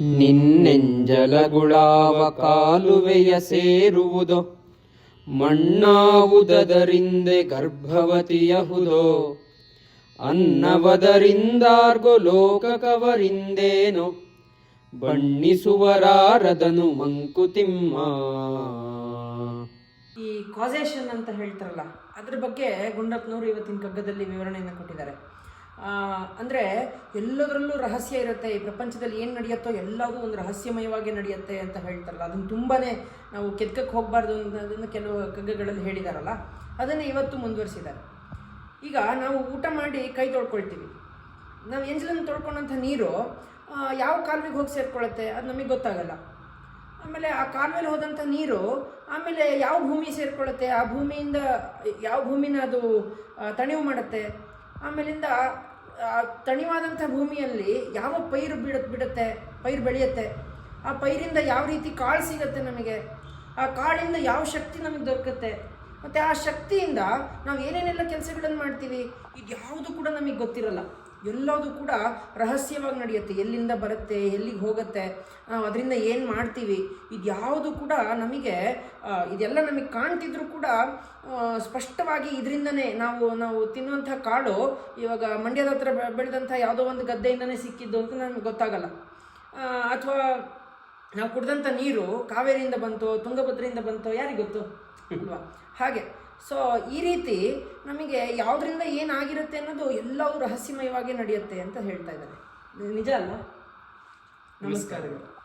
ನಿನ್ನೆಂಜಲಗುಳಾವ ಕಾಲುವೆಯ ಸೇರುವುದೋ? ಮಣ್ಣಾವುದರಿಂದೆ ಗರ್ಭವತಿಯಹುದೋ? ಲೋಕ ಲೋಕಕವರಿಂದೇನೋ? ಬಣ್ಣಿಸುವರಾರದನು ಮಂಕುತಿಮ್ಮ. ಈ ಕಾಸೇಷನ್ ಅಂತ ಹೇಳ್ತಾರಲ್ಲ, ಅದ್ರ ಬಗ್ಗೆ ಗುಂಡಪ್ಪನವರು ಇವತ್ತಿನ ಕಗ್ಗದಲ್ಲಿ ವಿವರಣೆಯನ್ನು ಕೊಟ್ಟಿದ್ದಾರೆ. ಅಂದ್ರೆ ಎಲ್ಲದರಲ್ಲೂ ರಹಸ್ಯ ಇರುತ್ತೆ. ಈ ಪ್ರಪಂಚದಲ್ಲಿ ಏನು ನಡೆಯುತ್ತೋ ಎಲ್ಲವೂ ಒಂದು ರಹಸ್ಯಮಯವಾಗಿ ನಡೆಯುತ್ತೆ ಅಂತ ಹೇಳ್ತಾರಲ್ಲ. ಅದನ್ನು ತುಂಬಾ ನಾವು ಕೆದ್ಕಕ್ಕೆ ಹೋಗಬಾರ್ದು ಅನ್ನೋದನ್ನು ಕೆಲವು ಕಗ್ಗಗಳಲ್ಲಿ ಹೇಳಿದಾರಲ್ಲ. ಅದನ್ನು ಇವತ್ತು ಮುಂದುವರಿಸಿದ್ದಾರೆ. ಈಗ ನಾವು ಊಟ ಮಾಡಿ ಕೈ ತೊಳ್ಕೊಳ್ತೀವಿ. ನಾವು ಎಂಜಲನ್ನು ತೊಳ್ಕೊಂಡಂಥ ನೀರು ಯಾವ ಕಾಲುವೆಗೆ ಹೋಗಿ ಸೇರ್ಕೊಳ್ಳುತ್ತೆ ಅದು ನಮಗೆ ಗೊತ್ತಾಗಲ್ಲ. ಆಮೇಲೆ ಆ ಕಾಲುವೆಲಿ ಹೋದಂಥ ನೀರು, ಆಮೇಲೆ ಯಾವ ಭೂಮಿ ಸೇರ್ಕೊಳ್ಳುತ್ತೆ ಆ ಭೂಮಿಯಿಂದ ಯಾವ ಭೂಮಿನ ಅದು ತಣಿವು ಮಾಡುತ್ತೆ, ಆಮೇಲಿಂದ ತಣಿವಾದಂಥ ಭೂಮಿಯಲ್ಲಿ ಯಾವ ಪೈರು ಬಿಡ ಬಿಡುತ್ತೆ, ಪೈರು ಬೆಳೆಯುತ್ತೆ? ಆ ಪೈರಿಂದ ಯಾವ ರೀತಿ ಕಾಳು ಸಿಗುತ್ತೆ ನಮಗೆ? ಆ ಕಾಳಿಂದ ಯಾವ ಶಕ್ತಿ ನಮಗೆ ದೊರಕುತ್ತೆ? ಮತ್ತು ಆ ಶಕ್ತಿಯಿಂದ ನಾವು ಏನೇನೆಲ್ಲ ಕೆಲಸಗಳನ್ನು ಮಾಡ್ತೀವಿ? ಇದು ಯಾವುದು ಕೂಡ ನಮಗೆ ಗೊತ್ತಿರಲ್ಲ. ಎಲ್ಲದೂ ಕೂಡ ರಹಸ್ಯವಾಗಿ ನಡೆಯುತ್ತೆ. ಎಲ್ಲಿಂದ ಬರುತ್ತೆ, ಎಲ್ಲಿಗೆ ಹೋಗುತ್ತೆ ಅದರಿಂದ ಏನು ಮಾಡ್ತೀವಿ ಇದು ಕೂಡ ನಮಗೆ ಇದೆಲ್ಲ ನಮಗೆ ಕಾಣ್ತಿದ್ರು ಕೂಡ ಸ್ಪಷ್ಟವಾಗಿ ಇದರಿಂದನೇ ನಾವು ನಾವು ತಿನ್ನುವಂಥ ಕಾಡು ಇವಾಗ ಮಂಡ್ಯದ ಹತ್ರ ಬೆಳೆದಂಥ ಯಾವುದೋ ಒಂದು ಗದ್ದೆಯಿಂದನೇ ಸಿಕ್ಕಿದ್ದು ಅಂತ ನಮಗೆ ಗೊತ್ತಾಗಲ್ಲ. ಅಥವಾ ನಾವು ಕುಡ್ದಂಥ ನೀರು ಕಾವೇರಿಯಿಂದ ಬಂತು, ತುಂಗಭದ್ರೆಯಿಂದ ಬಂತು, ಯಾರಿಗೆ ಗೊತ್ತು? ಅಲ್ವಾ? ಹಾಗೆ. ಸೊ ಈ ರೀತಿ ನಮಗೆ ಯಾವುದರಿಂದ ಏನಾಗಿರುತ್ತೆ ಅನ್ನೋದು ಎಲ್ಲವೂ ರಹಸ್ಯಮಯವಾಗಿ ನಡೆಯುತ್ತೆ ಅಂತ ಹೇಳ್ತಾ ಇದ್ದಾರೆ. ನಿಜ ಅಲ್ವಾ? ನಮಸ್ಕಾರಗಳು.